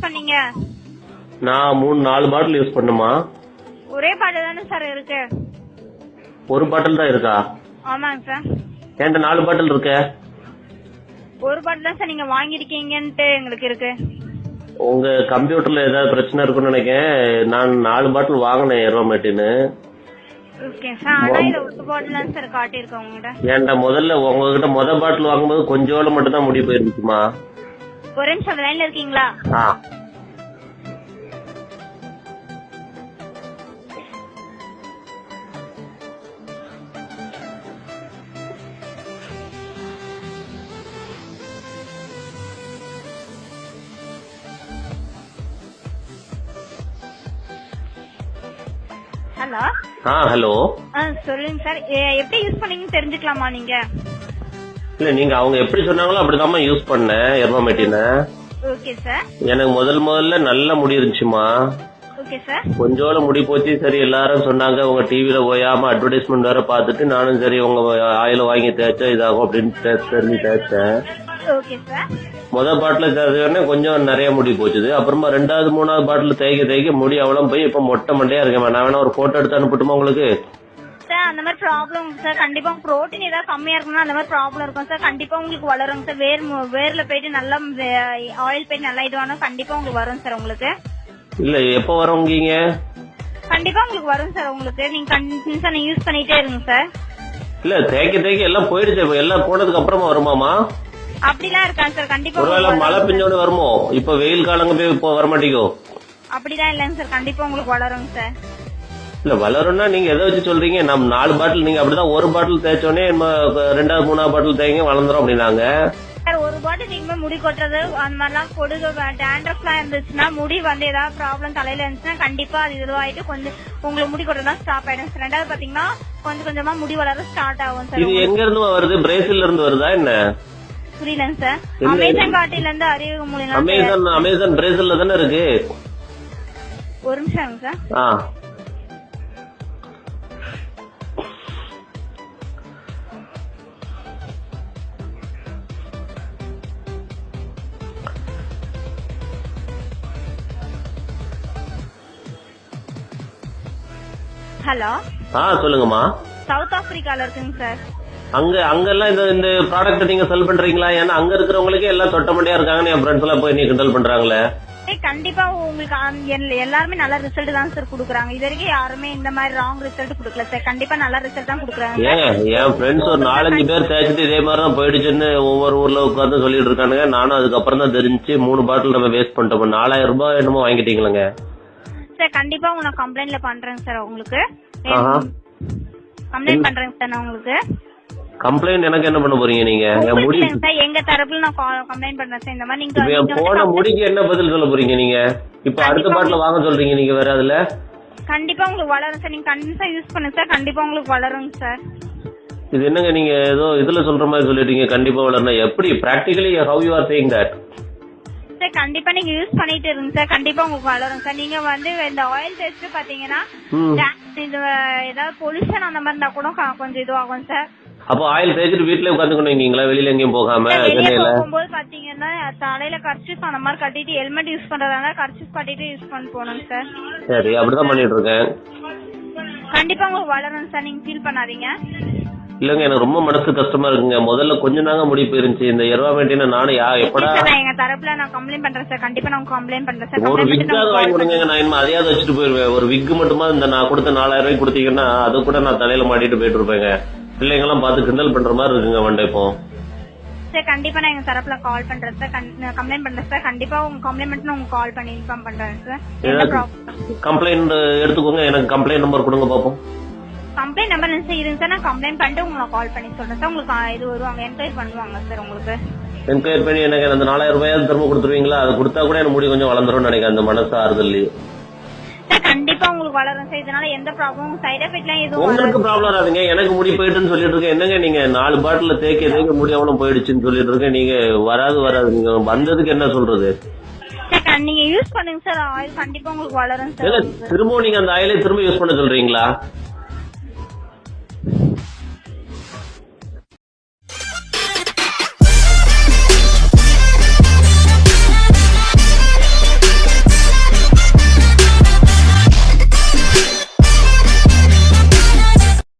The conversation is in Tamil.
யூஸ் பண்ணீங்க? நான் மூணு நாலு பாட்டில் யூஸ் பண்ணுமா? ஒரே பாட்டில் தானே சார் இருக்கு. ஒரு பாட்டில் தான் இருக்கா? ஆமாங்க சார். என்கிட்ட நாலு பாட்டில் இருக்க. ஒரு பாட்டில் தான் சார் நீங்க வாங்கிருக்கீங்கன்ட்டு எங்களுக்கு இருக்கு. உங்க கம்ப்யூட்டர்ல ஏதாவது பிரச்சனை இருக்குன்னு நினைக்கிறேன். நான் நாலு பாட்டில் வாங்கினேன் எரோமேட்டின்னு ஏன்டா முதல்ல உங்ககிட்ட முத பாட்டில் வாங்கும்போது கொஞ்சோட மட்டும் தான் முடி போயிருந்துச்சுமா? ஒரு நிமிஷம் லைன்ல இருக்கீங்களா? ஹலோ ஆ ஹலோ சொல்லுங்க சார். எப்படி யூஸ் பண்ணீங்கன்னு தெரிஞ்சுக்கலாமா நீங்க? இல்ல நீங்க அவங்க எப்படி சொன்னாங்களோ அப்படிதாம்மா யூஸ் பண்ணேன் எர்மாமெட்டினை. ஓகே சார் எனக்கு முதல் முதல்ல நல்ல முடி இருந்துச்சுமா. ஓகே சார் கொஞ்சோட முடி போச்சு சரி எல்லாரும் சொன்னாங்க உங்க டிவில போயாம அட்வர்டைஸ்மெண்ட் வேற பார்த்துட்டு நானும் சரி உங்க ஆயில வாங்கி தேய்ச்சா இதாகும் அப்படின்னு தெரிஞ்சு தேய்ச்சேன். ஓகே சார் முத பாட்டில் தேய்ச்சோடனே கொஞ்சம் நிறைய முடி போச்சுது. அப்புறமா ரெண்டாவது மூணாவது பாட்டில் தேய்க்க தேய்க்க முடி அவ்வளவு போய் இப்ப மொட்டை மண்டையா இருக்கேன் நான் வேணா ஒரு போட்டோ எடுத்து அனுப்பட்டுமா உங்களுக்கு? அந்த மாதிரி ப்ராப்ளம் சார் கண்டிப்பா புரோட்டீன் ஏதாவது கம்மியா இருக்குன்னா அந்த மாதிரி ப்ராப்ளம் இருக்கும். சார் கண்டிப்பா உங்களுக்கு வளரும். சார் வேர் வேர்ல போயிட்டு நல்லா ஆயில் போயிட்டு நல்லா இதுவானா கண்டிப்பா உங்களுக்கு வரும் சார் உங்களுக்கு. இல்ல எப்ப வரவங்கீங்க கண்டிப்பா உங்களுக்கு வரும் சார் உங்களுக்கு. நீங்க கண்டினியூஸா யூஸ் பண்ணிட்டே இருங்க சார். இல்ல தேய்க்க தேய்க்க எல்லாம் போயிடுச்சு. எல்லாம் போனதுக்கு அப்புறமா வருமாமா அப்படிலாம் இருக்காங்க சார். கண்டிப்பா ஒருவேளை மழை. பெஞ்சோட வருமோ? இப்ப வெயில் காலங்க போய் இப்போ வரமாட்டேங்கோ அப்படிலாம் இல்லைங்க சார். கண்டிப்பா உங்களுக்கு வளருங்க சார். இல்ல வளரும்னா நீங்க எதை வச்சு சொல்றீங்க? நம்ம நாலு பாட்டில் நீங்க அப்படிதான் ஒரு பாட்டில் தேய்ச்சோடனே ரெண்டாவது மூணாவது பாட்டில் தேய்ங்க வளர்ந்துரும் அப்படின்னாங்க. சார் ஒரு பாட்டில் நீங்க முடி கொட்டுறது அந்த மாதிரிலாம் கொடுக்க டேண்ட்ரஃப்லாம் இருந்துச்சுன்னா முடி வந்து ஏதாவது ப்ராப்ளம் தலையில இருந்துச்சுன்னா கண்டிப்பா அது இதுவாயிட்டு கொஞ்சம் உங்களுக்கு முடி கொட்டுறதுலாம் ஸ்டாப் ஆயிடும். ரெண்டாவது பாத்தீங்கன்னா கொஞ்சம் கொஞ்சமா முடி வளர ஸ்டார்ட் ஆகும் சார். இது எங்க இருந்து வருது? பிரேசில்ல இருந்து வருதா என்ன? புரியலங்க சார். அமேசான் காட்டில இருந்து அறிவு மூலியம் அமேசான் அமேசான் பிரேசில்ல தானே இருக்கு? ஒரு நிமிஷம் சார். ஹலோ. ஆ சொல்லுங்கம்மா. சவுத் ஆப்பிரிக்கால இருக்குங்க சார். அங்க அங்கெல்லாம் இந்த இந்த ப்ராடக்ட் நீங்க செல் பண்றீங்களா? ஏன்னா அங்க இருக்கிறவங்களுக்கே எல்லாம் தொட்ட மண்டியா இருக்காங்கன்னு என் ஃப்ரெண்ட்ஸ் எல்லாம் போய் நீ கிண்டல் பண்றாங்களே. கண்டிப்பா உங்களுக்கு அந்த- எல்- எல்லாருமே நல்ல ரிசல்ட் தான் சார் குடுக்குறாங்க. இது வரைக்கும் யாருமே இந்த மாதிரி ராங் ரிசல்ட் குடுக்கல சார் கண்டிப்பா நல்ல ரிசல்ட் தான் குடுக்குறாங்க. ஏங்க என் ஃப்ரெண்ட்ஸ் ஒரு நாலஞ்சு பேர் தேய்ச்சிட்டு இதே மாதிரி தான் போயிடுச்சுன்னு ஒவ்வொரு ஊர்ல உட்காந்து சொல்லிட்டு இருக்கானுங்க. நானும் அதுக்கப்புறம் தான் தெரிஞ்சு மூணு பாட்டில் நம்ம வேஸ்ட் பண்ணிட்டோம். நாலாயிரம் ரூபாய் என்னமோ வாங்கிட்டீங்களேங்க. சார் கண்டிப்பா உனக்கு கம்ப்ளைண்ட்ல பண்றேங்க சார் உங்களுக்கு. கம்ப்ளைண்ட் பண்றேங்க சார் நான் உங்களுக்கு? கம்ப்ளைண்ட் எனக்கு என்ன பண்ண போறீங்க நீங்க? என் முடி சார் எங்க தரப்புல நான் கம்ப்ளைண்ட் பண்றேன் சார் இந்த மாதிரி நீங்க என் போன முடிக்கு என்ன பதில் சொல்ல போறீங்க நீங்க? இப்ப அடுத்த பாட்டில் வாங்க சொல்றீங்க நீங்க வேற அதுல? கண்டிப்பா உங்களுக்கு வளரும் சார் நீங்க கண்டிப்பா யூஸ் பண்ணுங்க சார் கண்டிப்பா உங்களுக்கு வளருங்க சார் இது என்னங்க நீங்க ஏதோ இதுல சொல்ற மாதிரி சொல்லிட்டீங்க. கண்டிப்பா வளரணும் எப்படி? Practically how you are saying that sir கண்டிப்பா நீங்க யூஸ் பண்ணிட்டு இருங்க சார் கண்டிப்பா உங்களுக்கு வளரும் சார் நீங்க வந்து இந்த ஆயில் டெஸ்ட் பாத்தீங்கன்னா இது ஏதாவது பொல்யூஷன் அந்த மாதிரி இருந்தா கூட கொஞ்சம் இதுவாகும் சார் அப்போ ஆயில் தேய்ச்சிட்டு வீட்லயே உட்காந்துக்கணுங்களா வெளியில எங்கேயும் போகாம போகும்போது பாத்தீங்கன்னா தலையில கர்ச்சிப் அந்த மாதிரி கட்டிட்டு ஹெல்மெட் யூஸ் பண்றதால கர்ச்சிப் கட்டிட்டு யூஸ் பண்ணி போகணும் சார் சரி அப்படிதான் பண்ணிட்டு இருக்கேன். கண்டிப்பா உங்களுக்கு வளரும் சார் நீங்க ஃபீல் பண்ணாதீங்க. இல்லங்க எனக்கு ரொம்ப மனசு கஷ்டமா இருக்குங்க. முதல்ல கொஞ்சம் தாங்க முடி போயிருந்துச்சு. இந்த எருவா வேண்டின நானும் யா எப்படா? சார் எங்க தரப்புல நான் கம்ப்ளைண்ட் பண்றேன் சார் கண்டிப்பா நான் கம்ப்ளைண்ட் பண்றேன் சார் ஒரு பண்ணிட்டு வாங்கி கொடுங்க நான் இனிமே அதையாவது வச்சுட்டு போயிருவேன். ஒரு விக்கு மட்டுமா இந்த நான் கொடுத்த நாலாயிரம் ரூபாய்க்கு கொடுத்தீங்கன்னா அது கூட நான் தலையில மாட்டிட்டு போயிட்டு இருப்பேங்க பிள்ளைங்க எல்லாம் பார்த்து கிண்டல் பண்ற மாதிரி இருக்குங்க வண்டை இப்போ. சார் கண்டிப்பா நான் எங்க தரப்புல கால் பண்றேன் சார் கம்ப்ளைண்ட் பண்றேன் சார் கண்டிப்பா உங்க கம்ப்ளைண்ட் நான் உங்களுக்கு கால் பண்ணி இன்ஃபார்ம் பண்றேன் சார் கம்ப்ளைண்ட் எடுத்துக்கோங்க. எனக்கு கம்ப்ளைண்ட் நம்பர் கொடுங்க பாப்போம். கம்ப்ளைண்ட் நம்பர் இருங்க சார் நான் கம்ப்ளைண்ட் பண்ணிட்டு உங்களுக்கு கால் பண்ணி சொல்றேன். சார் உங்களுக்கு இது வருவாங்க என்கொயரி பண்ணுவாங்க சார் உங்களுக்கு. என்கொயரி பண்ணி எனக்கு அந்த நாலாயிரம் ரூபாயாவது திரும்ப கொடுத்துருவீங்களா? அது கொடுத்தா கூட எனக்கு முடி கொஞ்சம் வளர்ந்துரும் நினைக்கிறேன். அந்த மனசு ஆறுதல் சார் கண்டிப்பா உங்களுக்கு வளரும் சார் இதனால எந்த ப்ராப்ளமும் சைடு எஃபெக்ட்லாம் எதுவும். உங்களுக்கு ப்ராப்ளம் வராதுங்க. எனக்கு முடி போயிட்டுன்னு சொல்லிட்டு இருக்கேன். என்னங்க நீங்க நாலு பாட்டில தேய்க்க தேய்க்க முடி அவ்வளவு போயிடுச்சுன்னு சொல்லிட்டு இருக்கேன். நீங்க வராது வராது. நீங்க வந்ததுக்கு என்ன சொல்றது? நீங்க யூஸ் பண்ணுங்க சார் ஆயில் கண்டிப்பா உங்களுக்கு வளரும் சார் திரும்பவும் நீங்க அந்த ஆயிலே திரும்ப யூஸ் பண்ண சொல்றீங்களா?